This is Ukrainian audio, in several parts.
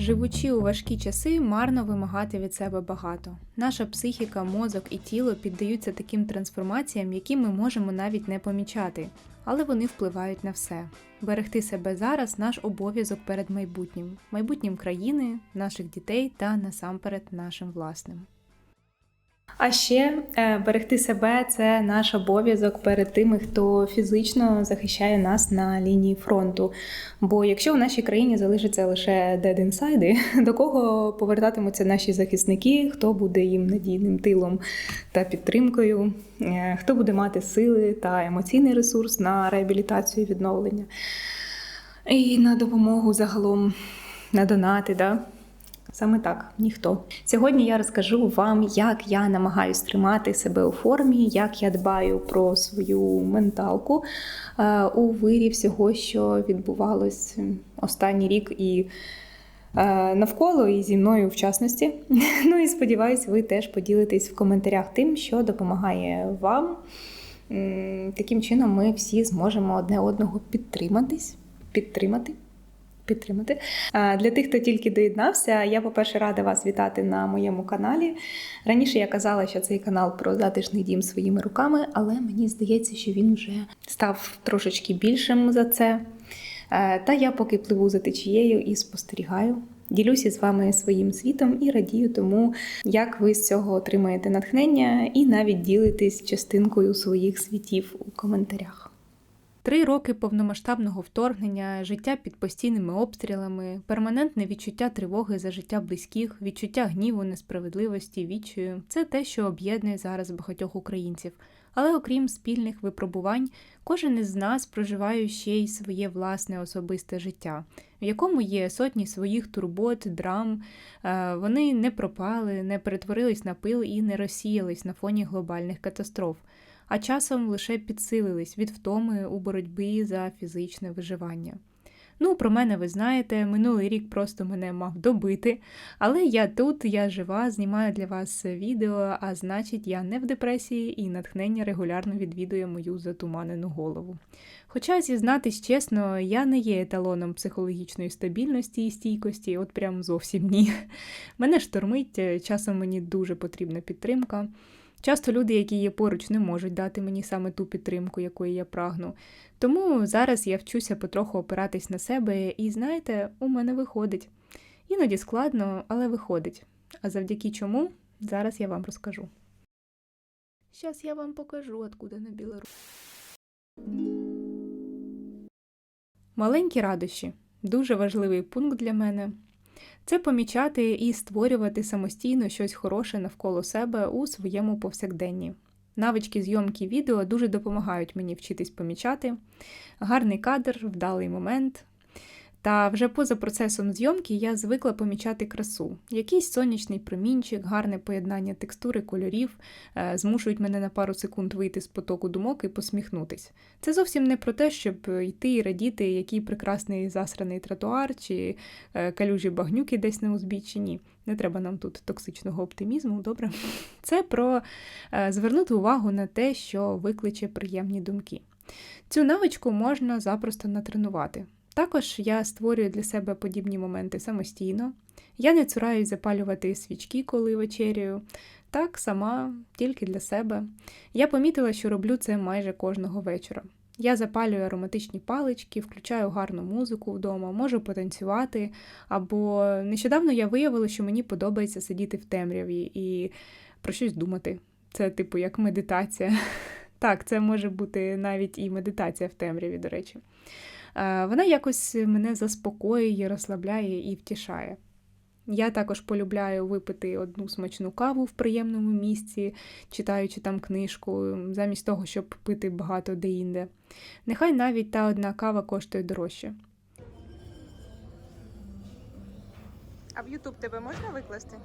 Живучи у важкі часи, марно вимагати від себе багато. Наша психіка, мозок і тіло піддаються таким трансформаціям, які ми можемо навіть не помічати, але вони впливають на все. Берегти себе зараз наш обов'язок перед майбутнім, майбутнім країни, наших дітей та насамперед нашим власним. А ще е, берегти себе це наш обов'язок перед тими, хто фізично захищає нас на лінії фронту. Бо якщо в нашій країні залишаться лише дед-інсайди, до кого повертатимуться наші захисники, хто буде їм надійним тилом та підтримкою, е, хто буде мати сили та емоційний ресурс на реабілітацію і відновлення і на допомогу загалом на донати. Да? Саме так, ніхто. Сьогодні я розкажу вам, як я намагаюсь тримати себе у формі, як я дбаю про свою менталку е, у вирі всього, що відбувалось останній рік і е, навколо, і зі мною в частності. Ну і сподіваюсь, ви теж поділитесь в коментарях тим, що допомагає вам. Таким чином, ми всі зможемо одне одного підтриматись, підтримати підтримати. Для тих, хто тільки доєднався, я, по-перше, рада вас вітати на моєму каналі. Раніше я казала, що цей канал про затишний дім своїми руками, але мені здається, що він вже став трошечки більшим за це. Е, Та я поки пливу за течією і спостерігаю. Ділюся з вами своїм світом і радію тому, як ви з цього отримаєте натхнення, і навіть ділитесь частинкою своїх світів у коментарях. Три роки повномасштабного вторгнення, життя під постійними обстрілами, перманентне відчуття тривоги за життя близьких, відчуття гніву, несправедливості, відчаю це те, що об'єднує зараз багатьох українців. Але окрім спільних випробувань, кожен із нас проживає ще й своє власне особисте життя, в якому є сотні своїх турбот, драм. Е, Вони не пропали, не перетворились на пил і не розсіялись на фоні глобальних катастроф а часом лише підсилились від втоми у боротьбі за фізичне виживання. Ну, про мене ви знаєте, минулий рік просто мене мав добити, але я тут, я жива, знімаю для вас відео, а значить, я не в депресії і натхнення регулярно відвідує мою затуманену голову. Хоча, зізнатись чесно, я не є еталоном психологічної стабільності і стійкості, от прям зовсім ні. Мене штормить, часом мені дуже потрібна підтримка. Часто люди, які є поруч, не можуть дати мені саме ту підтримку, якої я прагну. Тому зараз я вчуся потроху опиратись на себе, і знаєте, у мене виходить. Іноді складно, але виходить. А завдяки чому зараз я вам розкажу. Зараз я вам покажу, откуда на Білору. Маленькі радощі дуже важливий пункт для мене. Це помічати і створювати самостійно щось хороше навколо себе у своєму повсякденні. Навички зйомки відео дуже допомагають мені вчитись помічати. Гарний кадр, вдалий момент, та вже поза процесом зйомки я звикла помічати красу. Якийсь сонячний промінчик, гарне поєднання текстури, кольорів е, змушують мене на пару секунд вийти з потоку думок і посміхнутись. Це зовсім не про те, щоб йти і радіти, який прекрасний засраний тротуар чи е, калюжі багнюки десь на узбіччі. Ні. Не треба нам тут токсичного оптимізму, добре? Це про е, звернути увагу на те, що викличе приємні думки. Цю навичку можна запросто натренувати. Також я створюю для себе подібні моменти самостійно. Я не цураюсь запалювати свічки, коли вечерюю. Так, сама, тільки для себе. Я помітила, що роблю це майже кожного вечора. Я запалюю ароматичні палички, включаю гарну музику вдома, можу потанцювати. Або нещодавно я виявила, що мені подобається сидіти в темряві і про щось думати. Це, типу, як медитація. Так, це може бути навіть і медитація в темряві, до речі. Е, вона якось мене заспокоює, розслабляє і втішає. Я також полюбляю випити одну смачну каву в приємному місці, читаючи там книжку, замість того, щоб пити багато деінде. Нехай навіть та одна кава коштує дорожче. А в Ютуб тебе можна викласти?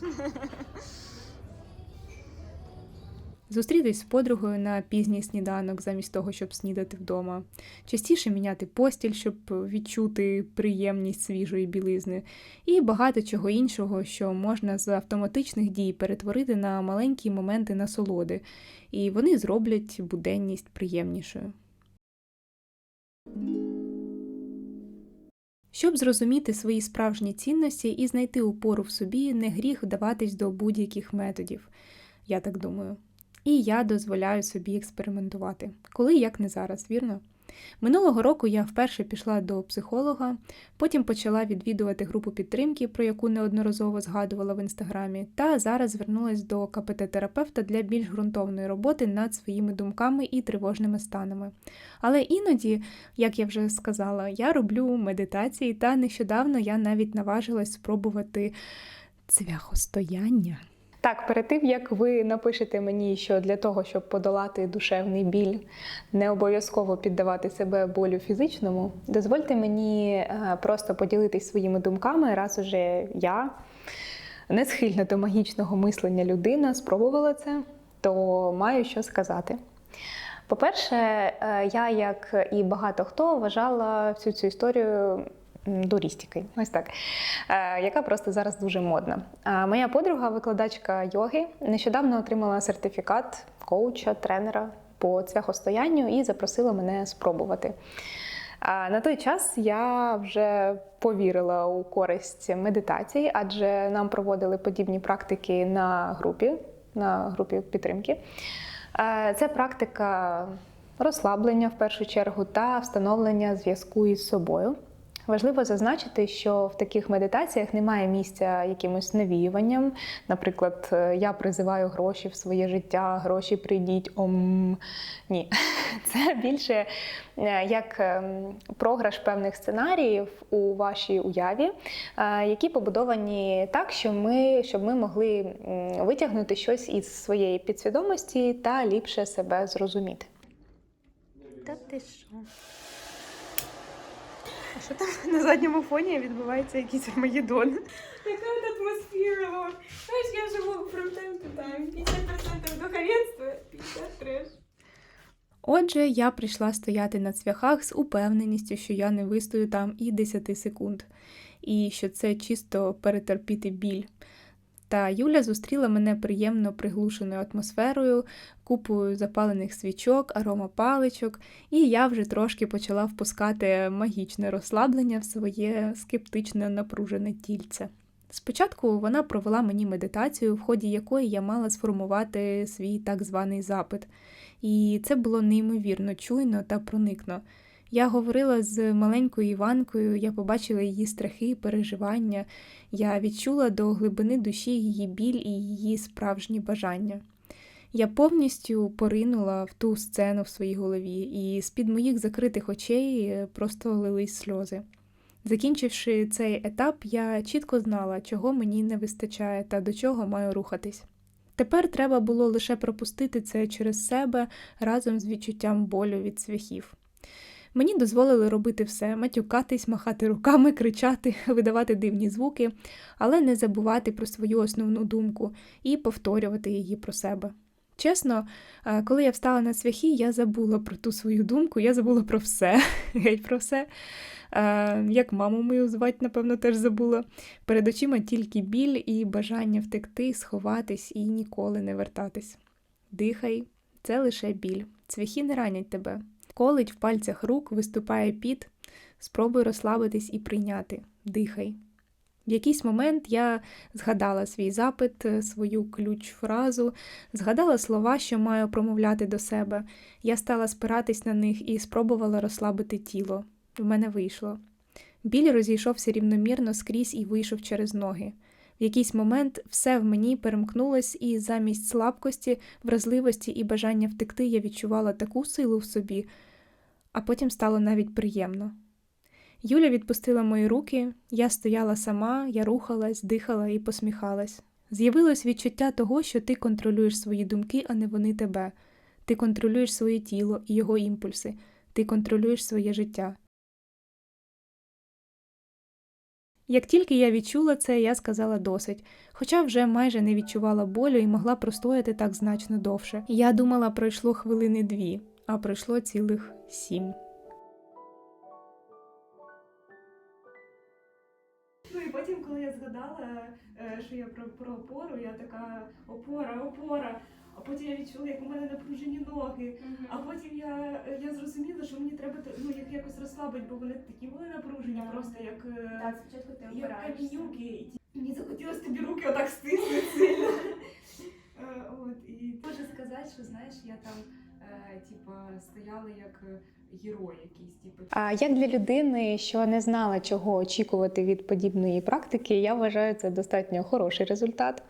Зустрітись з подругою на пізній сніданок, замість того, щоб снідати вдома, частіше міняти постіль, щоб відчути приємність свіжої білизни, і багато чого іншого, що можна з автоматичних дій перетворити на маленькі моменти насолоди, і вони зроблять буденність приємнішою. Щоб зрозуміти свої справжні цінності і знайти опору в собі, не гріх вдаватись до будь-яких методів, я так думаю. І я дозволяю собі експериментувати. Коли як не зараз, вірно? Минулого року я вперше пішла до психолога, потім почала відвідувати групу підтримки, про яку неодноразово згадувала в інстаграмі, та зараз звернулася до КПТ-терапевта для більш ґрунтовної роботи над своїми думками і тривожними станами. Але іноді, як я вже сказала, я роблю медитації, та нещодавно я навіть наважилась спробувати цвяхостояння. Так, перед тим як ви напишете мені, що для того, щоб подолати душевний біль, не обов'язково піддавати себе болю фізичному, дозвольте мені е, просто поділитись своїми думками, раз уже я не схильна до магічного мислення людина, спробувала це, то маю що сказати. По-перше, е, я, як і багато хто, вважала всю цю історію м. Ось так. Е, яка просто зараз дуже модна. Моя подруга, викладачка йоги, нещодавно отримала сертифікат коуча, тренера по цвяхостоянню і запросила мене спробувати. А на той час я вже повірила у користь медитації, адже нам проводили подібні практики на групі, на групі підтримки. Е, Це практика розслаблення в першу чергу та встановлення зв'язку із собою. Важливо зазначити, що в таких медитаціях немає місця якимось навіюванням. Наприклад, е, я призиваю гроші в своє життя, гроші прийдіть ом. Ні, це більше е, як ем, програш певних сценаріїв у вашій уяві, е, які побудовані так, що ми, щоб ми могли витягнути щось із своєї підсвідомості та ліпше себе зрозуміти. Та ти що? А що там на задньому фоні відбувається якийсь армагеддон? Яка от атмосфера, Знаєш, я живу from time to time. 50% духовенства, 50 треш. Отже, я прийшла стояти на цвяхах з упевненістю, що я не вистою там і 10 секунд, і що це чисто перетерпіти біль. Та Юля зустріла мене приємно приглушеною атмосферою, купою запалених свічок, аромапаличок, і я вже трошки почала впускати магічне розслаблення в своє скептично напружене тільце. Спочатку вона провела мені медитацію, в ході якої я мала сформувати свій так званий запит. І це було неймовірно чуйно та проникно. Я говорила з маленькою Іванкою, я побачила її страхи, переживання, я відчула до глибини душі її біль і її справжні бажання. Я повністю поринула в ту сцену в своїй голові, і з-під моїх закритих очей просто лились сльози. Закінчивши цей етап, я чітко знала, чого мені не вистачає та до чого маю рухатись. Тепер треба було лише пропустити це через себе разом з відчуттям болю від цвяхів. Мені дозволили робити все: матюкатись, махати руками, кричати, видавати дивні звуки, але не забувати про свою основну думку і повторювати її про себе. Чесно, е, коли я встала на цвяхи, я забула про ту свою думку, я забула про все, геть про все. Е, Як маму мою звати, напевно, теж забула. Перед очима тільки біль і бажання втекти, сховатись і ніколи не вертатись. Дихай, це лише біль. Цвяхи не ранять тебе. Колить в пальцях рук, виступає піт. Спробуй розслабитись і прийняти. Дихай. В якийсь момент я згадала свій запит, е, свою ключ-фразу, згадала слова, що маю промовляти до себе. Я стала спиратись на них і спробувала розслабити тіло. В мене вийшло. Біль розійшовся рівномірно скрізь і вийшов через ноги. В якийсь момент все в мені перемкнулось, і замість слабкості, вразливості і бажання втекти я відчувала таку силу в собі, а потім стало навіть приємно. Юля відпустила мої руки, я стояла сама, я рухалась, дихала і посміхалась. З'явилось відчуття того, що ти контролюєш свої думки, а не вони тебе. Ти контролюєш своє тіло і його імпульси, ти контролюєш своє життя. Як тільки я відчула це, я сказала досить, хоча вже майже не відчувала болю і могла простояти так значно довше. Я думала, пройшло хвилини дві, а пройшло цілих сім. Ну і потім, коли я згадала, е, що я про, про опору, я така опора, опора. а потім я відчула, як у мене напружені ноги. А потім я, я зрозуміла, що мені треба ну, їх якось розслабити, бо вони такі були напружені, Да. просто як, е, Так, спочатку ти як камінюки. Мені захотілося тобі руки отак стиснути сильно. Е, От, і Можу сказати, що знаєш, я там е, типа стояла як е, герой якийсь, типу. А як для людини, що не знала, чого очікувати від подібної практики, я вважаю це достатньо хороший результат.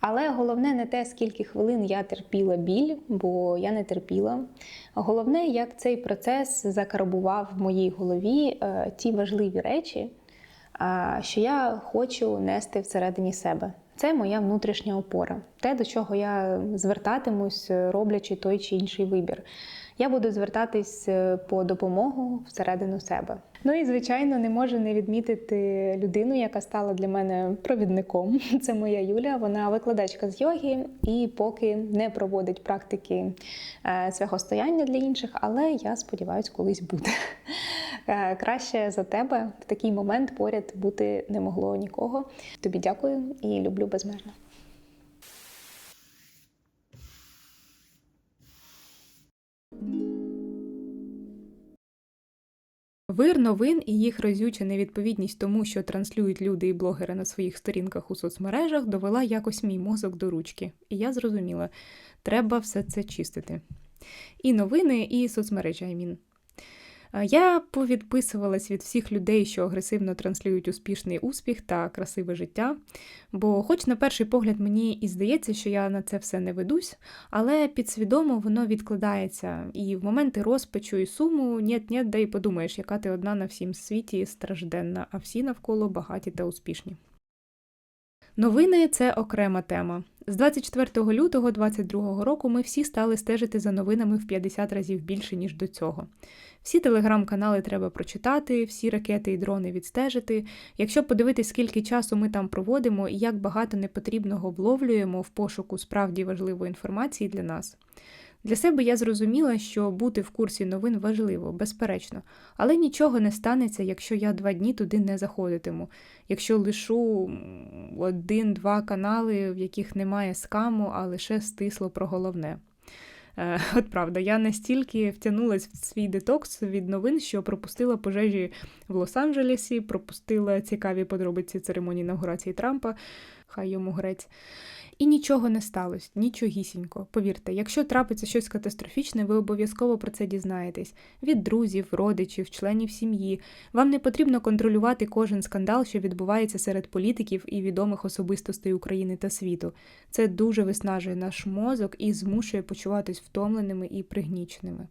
Але головне не те, скільки хвилин я терпіла біль, бо я не терпіла. Головне, як цей процес закарбував в моїй голові е, ті важливі речі, що я хочу нести всередині себе. Це моя внутрішня опора, те, до чого я звертатимусь, роблячи той чи інший вибір. Я буду звертатись е, по допомогу всередину себе. Ну і звичайно, не можу не відмітити людину, яка стала для мене провідником. Це моя Юля. Вона викладачка з йоги і поки не проводить практики е, свягостояння для інших, але я сподіваюся, колись буде. Е, Краще за тебе в такий момент поряд бути не могло нікого. Тобі дякую і люблю безмежно. Вир новин і їх разюча невідповідність тому, що транслюють люди і блогери на своїх сторінках у соцмережах, довела якось мій мозок до ручки. І я зрозуміла, треба все це чистити. І новини, і соцмережі, I. А Я повідписувалась від всіх людей, що агресивно транслюють успішний успіх та красиве життя. Бо, хоч на перший погляд мені і здається, що я на це все не ведусь, але підсвідомо воно відкладається, і в моменти розпачу і суму нєт-нєт, да й подумаєш, яка ти одна на всім світі стражденна, а всі навколо багаті та успішні. Новини це окрема тема. З 24 лютого 2022 року ми всі стали стежити за новинами в 50 разів більше, ніж до цього. Всі телеграм-канали треба прочитати, всі ракети і дрони відстежити. Якщо подивитись, скільки часу ми там проводимо і як багато непотрібного вловлюємо в пошуку справді важливої інформації для нас. Для себе я зрозуміла, що бути в курсі новин важливо, безперечно, але нічого не станеться, якщо я два дні туди не заходитиму, якщо лишу один-два канали, в яких немає скаму, а лише стисло про головне. Е, От правда, я настільки втягнулась в свій детокс від новин, що пропустила пожежі в Лос-Анджелесі, пропустила цікаві подробиці церемонії інаугурації Трампа, хай йому грець. І нічого не сталося, нічогісінько. Повірте, якщо трапиться щось катастрофічне, ви обов'язково про це дізнаєтесь від друзів, родичів, членів сім'ї. Вам не потрібно контролювати кожен скандал, що відбувається серед політиків і відомих особистостей України та світу. Це дуже виснажує наш мозок і змушує почуватись втомленими і пригніченими.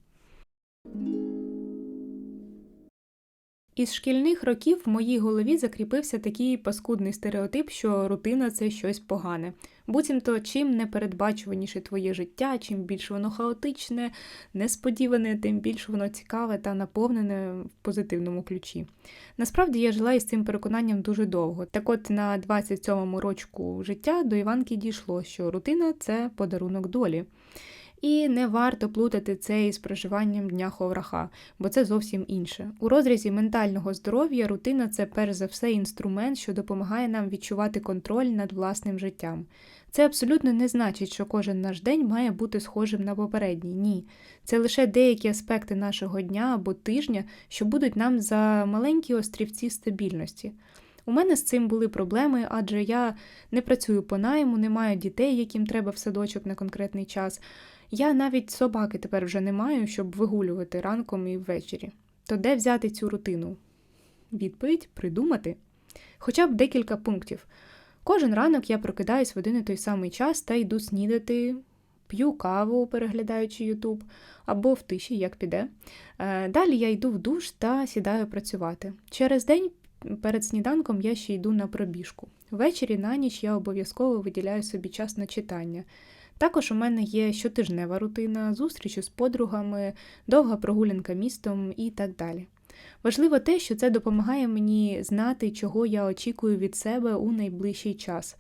Із шкільних років в моїй голові закріпився такий паскудний стереотип, що рутина це щось погане. Буцімто, чим непередбачуваніше твоє життя, чим більш воно хаотичне, несподіване, тим більш воно цікаве та наповнене в позитивному ключі. Насправді я жила із цим переконанням дуже довго. Так от на 27-му рочку життя до Іванки дійшло, що рутина це подарунок долі. І не варто плутати це із проживанням дня ховраха, бо це зовсім інше. У розрізі ментального здоров'я рутина це перш за все інструмент, що допомагає нам відчувати контроль над власним життям. Це абсолютно не значить, що кожен наш день має бути схожим на попередній. Ні. Це лише деякі аспекти нашого дня або тижня, що будуть нам за маленькі острівці стабільності. У мене з цим були проблеми, адже я не працюю по найму, не маю дітей, яким треба в садочок на конкретний час. Я навіть собаки тепер вже не маю, щоб вигулювати ранком і ввечері. То де взяти цю рутину? Відповідь придумати. Хоча б декілька пунктів. Кожен ранок я прокидаюсь в один і той самий час та йду снідати, п'ю каву, переглядаючи Ютуб, або в тиші, як піде. Е, Далі я йду в душ та сідаю працювати. Через день перед сніданком я ще йду на пробіжку. Ввечері на ніч я обов'язково виділяю собі час на читання. Також у мене є щотижнева рутина, зустрічі з подругами, довга прогулянка містом і так далі. Важливо те, що це допомагає мені знати, чого я очікую від себе у найближчий час.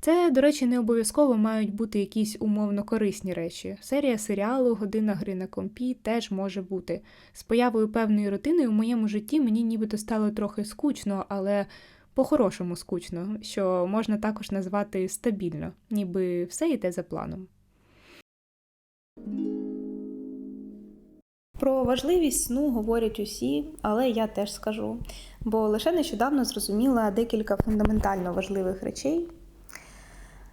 Це, до речі, не обов'язково мають бути якісь умовно корисні речі. Серія серіалу, година гри на компі теж може бути. З появою певної рутини у моєму житті мені нібито стало трохи скучно, але по-хорошому скучно, що можна також назвати стабільно, ніби все йде за планом. Про важливість сну говорять усі, але я теж скажу. Бо лише нещодавно зрозуміла декілька фундаментально важливих речей.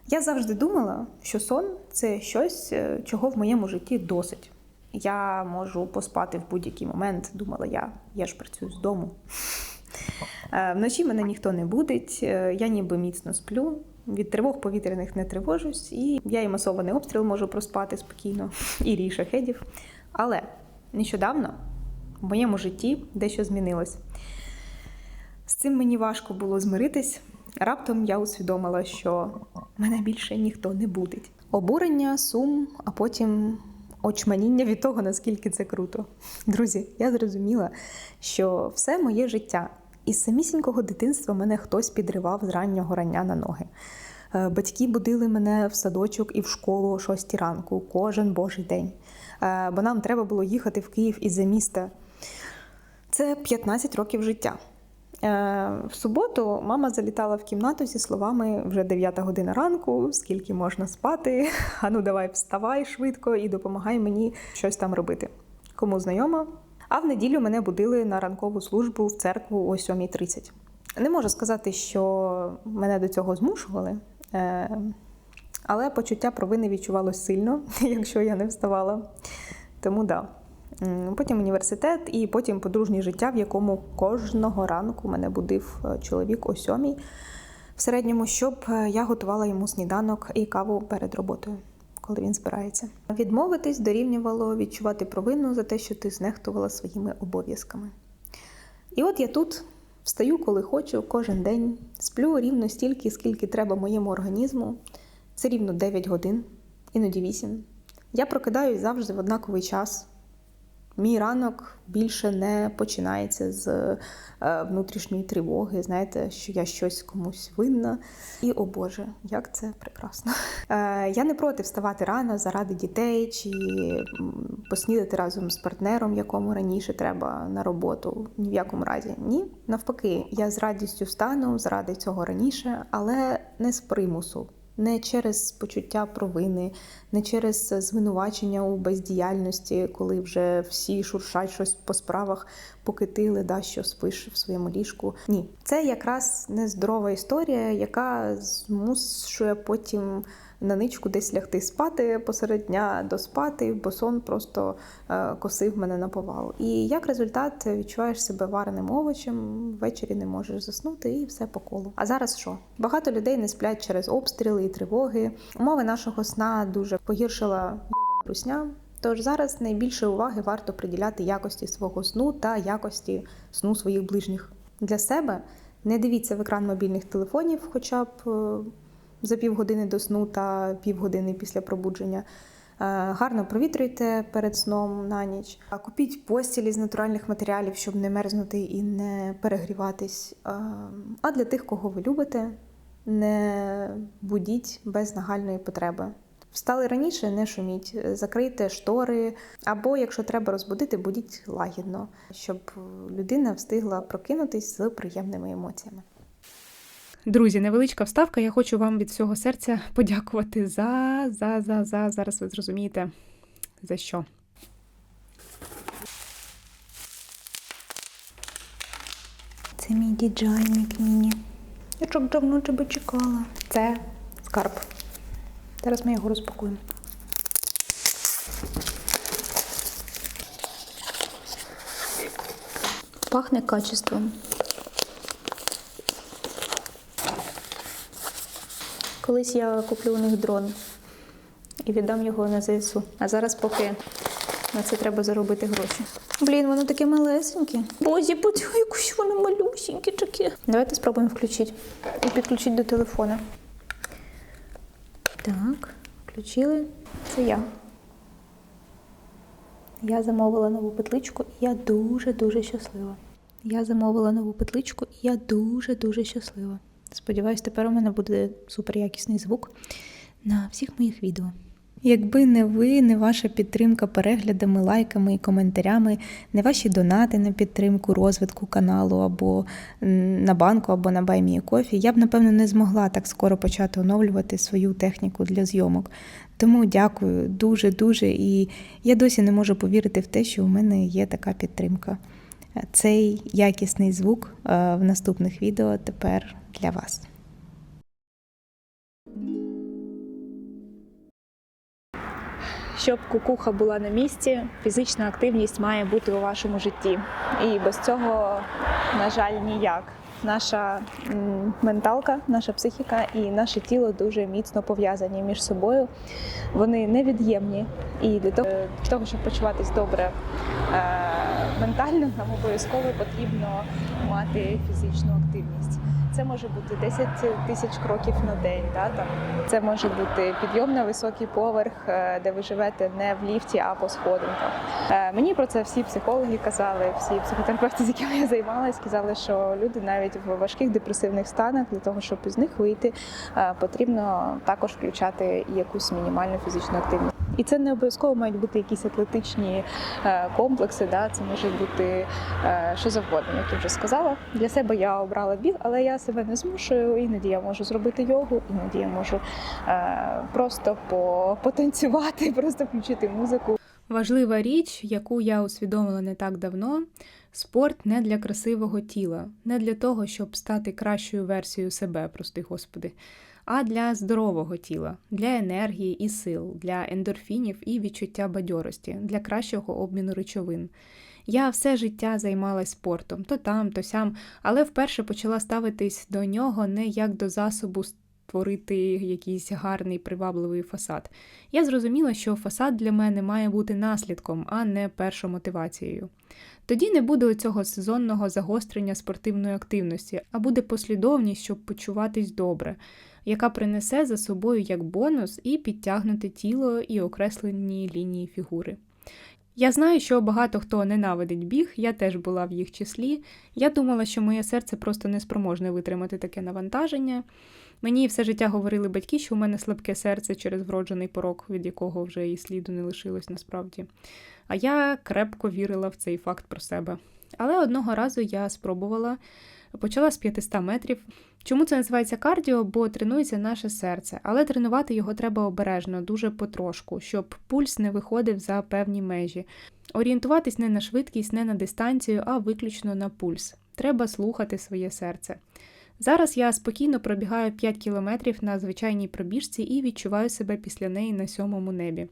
Я завжди думала, що сон це щось, е, чого в моєму житті досить. Я можу поспати в будь-який момент, думала я. Я ж працюю з дому. Е, Вночі мене ніхто не будить, е, я ніби міцно сплю. Від тривог повітряних не тривожусь, і я і масований обстріл можу проспати спокійно, і рій шахедів. Але нещодавно в моєму житті дещо змінилось. З цим мені важко було змиритись. Раптом я усвідомила, що мене більше ніхто не будить. Обурення, сум, а потім очманіння від того, наскільки це круто. Друзі, я зрозуміла, що все моє життя із самісінького дитинства мене хтось підривав з раннього рання на ноги. Е, Батьки будили мене в садочок і в школу о 6 ранку кожен божий день. Е, Бо нам треба було їхати в Київ із-за міста. Це 15 років життя. Е, В суботу мама залітала в кімнату зі словами вже 9 година ранку, скільки можна спати. А ну давай вставай швидко і допомагай мені щось там робити. Кому знайомо? А в неділю мене будили на ранкову службу в церкву о 7.30. Не можу сказати, що мене до цього змушували, е, але почуття провини відчувалось сильно, якщо я не вставала. Тому да. Потім університет і потім подружнє життя, в якому кожного ранку мене будив е, чоловік о сьомій в середньому, щоб е, я готувала йому сніданок і каву перед роботою, коли він збирається. Відмовитись дорівнювало відчувати провину за те, що ти знехтувала своїми обов'язками. І от я тут встаю, коли хочу, кожен день, сплю рівно стільки, скільки треба моєму організму. Це рівно 9 годин, іноді 8. Я прокидаюсь завжди в однаковий час. Мій ранок більше не починається з е, внутрішньої тривоги, знаєте, що я щось комусь винна. І о Боже, як це прекрасно. Е, я не проти вставати рано заради дітей чи поснідати разом з партнером, якому раніше треба на роботу. Ні в якому разі. Ні, навпаки, я з радістю встану заради цього раніше, але не з примусу. Не через почуття провини, не через звинувачення у бездіяльності, коли вже всі шуршать щось по справах, поки ти леда, що спиш в своєму ліжку. Ні, це якраз нездорова історія, яка змушує потім на ничку десь лягти спати посеред дня, доспати, бо сон просто е, косив мене на повал. І як результат відчуваєш себе вареним овочем, ввечері не можеш заснути і все по колу. А зараз що? Багато людей не сплять через обстріли і тривоги. Умови нашого сна дуже погіршила русня. Тож зараз найбільше уваги варто приділяти якості свого сну та якості сну своїх ближніх. Для себе не дивіться в екран мобільних телефонів, хоча б е, за півгодини до сну та півгодини після пробудження. Е, Гарно провітрюйте перед сном на ніч. Купіть постілі з натуральних матеріалів, щоб не мерзнути і не перегріватись. Е, А для тих, кого ви любите, не будіть без нагальної потреби. Встали раніше, не шуміть, закрийте штори, або, якщо треба розбудити, будіть лагідно, щоб людина встигла прокинутись з приємними емоціями. Друзі, невеличка вставка. Я хочу вам від всього серця подякувати за, за, за, за. Зараз ви зрозумієте, за що. Це мій діджайник Міні. Я так давно тебе чекала. Це скарб. Зараз ми його розпакуємо. Пахне качеством. Колись я куплю у них дрон і віддам його на ЗСУ. А зараз поки на це треба заробити гроші. Блін, воно таке малесеньке. Бозі, подивись, якось воно малюсеньке таке. Давайте спробуємо включити. І підключити до телефона. Так, включили. Це я. Я замовила нову петличку, і я дуже-дуже щаслива. Я замовила нову петличку, і я дуже-дуже щаслива. Сподіваюсь, тепер у мене буде суперякісний звук на всіх моїх відео. Якби не ви, не ваша підтримка переглядами, лайками і коментарями, не ваші донати на підтримку розвитку каналу або на банку, або на Кофі, я б напевно не змогла так скоро почати оновлювати свою техніку для зйомок. Тому дякую дуже дуже. І я досі не можу повірити в те, що у мене є така підтримка. Цей якісний звук е, в наступних відео тепер для вас. Щоб кукуха була на місці, фізична активність має бути у вашому житті. І без цього, на жаль, ніяк. Наша менталка, наша психіка і наше тіло дуже міцно пов'язані між собою. Вони невід'ємні. І для того, щоб почуватись добре е, ментально, нам обов'язково потрібно мати фізичну активність. Це може бути 10 тисяч кроків на день. Да, там. Це може бути підйом на високий поверх, е, де ви живете не в ліфті, а по сходинках. Е, Мені про це всі психологи казали, всі психотерапевти, з якими я займалась, казали, що люди навіть в важких депресивних станах для того, щоб із них вийти, е, потрібно також включати якусь мінімальну фізичну активність. І це не обов'язково мають бути якісь атлетичні комплекси. Да? Це може бути що завгодно, як я вже сказала. Для себе я обрала біг, але я себе не змушую. Іноді я можу зробити йогу, іноді я можу е, просто по- потанцювати, просто включити музику. Важлива річ, яку я усвідомила не так давно: спорт не для красивого тіла, не для того, щоб стати кращою версією себе, прости господи, а для здорового тіла, для енергії і сил, для ендорфінів і відчуття бадьорості, для кращого обміну речовин. Я все життя займалась спортом, то там, то сям, але вперше почала ставитись до нього не як до засобу створити якийсь гарний привабливий фасад. Я зрозуміла, що фасад для мене має бути наслідком, а не першою мотивацією. Тоді не буде цього сезонного загострення спортивної активності, а буде послідовність, щоб почуватись добре, яка принесе за собою як бонус і підтягнуте тіло і окреслені лінії фігури. Я знаю, що багато хто ненавидить біг, я теж була в їх числі. Я думала, що моє серце просто неспроможне витримати таке навантаження. Мені все життя говорили батьки, що у мене слабке серце через вроджений порок, від якого вже і сліду не лишилось насправді. А я крепко вірила в цей факт про себе. Але одного разу я спробувала, почала з 500 метрів. Чому це називається кардіо? Бо тренується наше серце, але тренувати його треба обережно, дуже потрошку, щоб пульс не виходив за певні межі. Орієнтуватись не на швидкість, не на дистанцію, а виключно на пульс. Треба слухати своє серце. Зараз я спокійно пробігаю 5 кілометрів на звичайній пробіжці і відчуваю себе після неї на сьомому небі.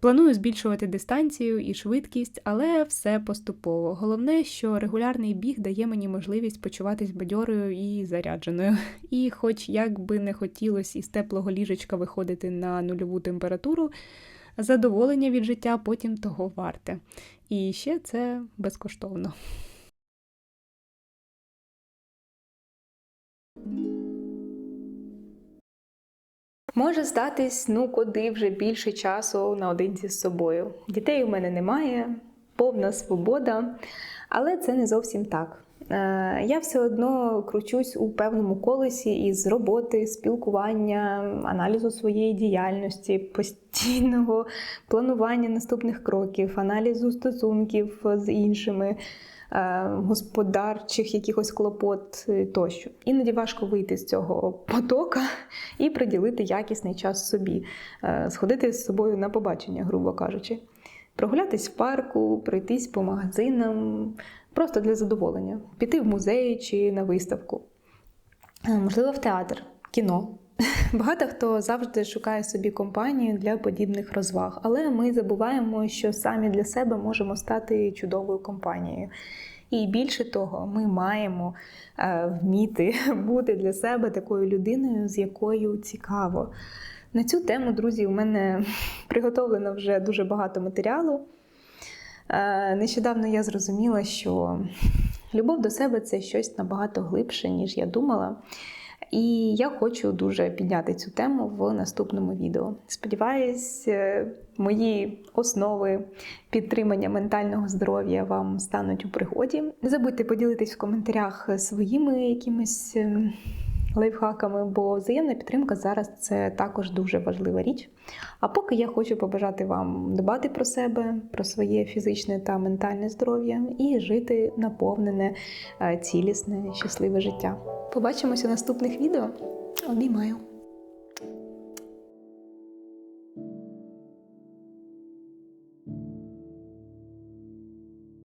Планую збільшувати дистанцію і швидкість, але все поступово. Головне, що регулярний біг дає мені можливість почуватись бадьорою і зарядженою. І, хоч як би не хотілося із теплого ліжечка виходити на нульову температуру, задоволення від життя потім того варте. І ще це безкоштовно. Може здатись, ну куди вже більше часу наодинці з собою. Дітей у мене немає, повна свобода, але це не зовсім так. Е, Я все одно кручусь у певному колесі із роботи, спілкування, аналізу своєї діяльності, постійного планування наступних кроків, аналізу стосунків з іншими. Е, Господарчих якихось клопот е, тощо. Іноді важко вийти з цього потока і приділити якісний час собі, Е, сходити з собою на побачення, грубо кажучи, прогулятись в парку, пройтись по магазинам, просто для задоволення, піти в музей чи на виставку, можливо, в театр, кіно. Багато хто завжди шукає собі компанію для подібних розваг, але ми забуваємо, що самі для себе можемо стати чудовою компанією. І більше того, ми маємо е, вміти бути для себе такою людиною, з якою цікаво. На цю тему, друзі, у мене приготовлено вже дуже багато матеріалу. Е, Нещодавно я зрозуміла, що любов до себе це щось набагато глибше, ніж я думала. І я хочу дуже підняти цю тему в наступному відео. Сподіваюсь, е, мої основи підтримання ментального здоров'я вам стануть у пригоді. Не забудьте поділитись в коментарях своїми якимись ем, лайфхаками, бо взаємна підтримка зараз це також дуже важлива річ. А поки я хочу побажати вам дбати про себе, про своє фізичне та ментальне здоров'я і жити наповнене, е, цілісне, щасливе життя. Побачимося в наступних відео. Обіймаю!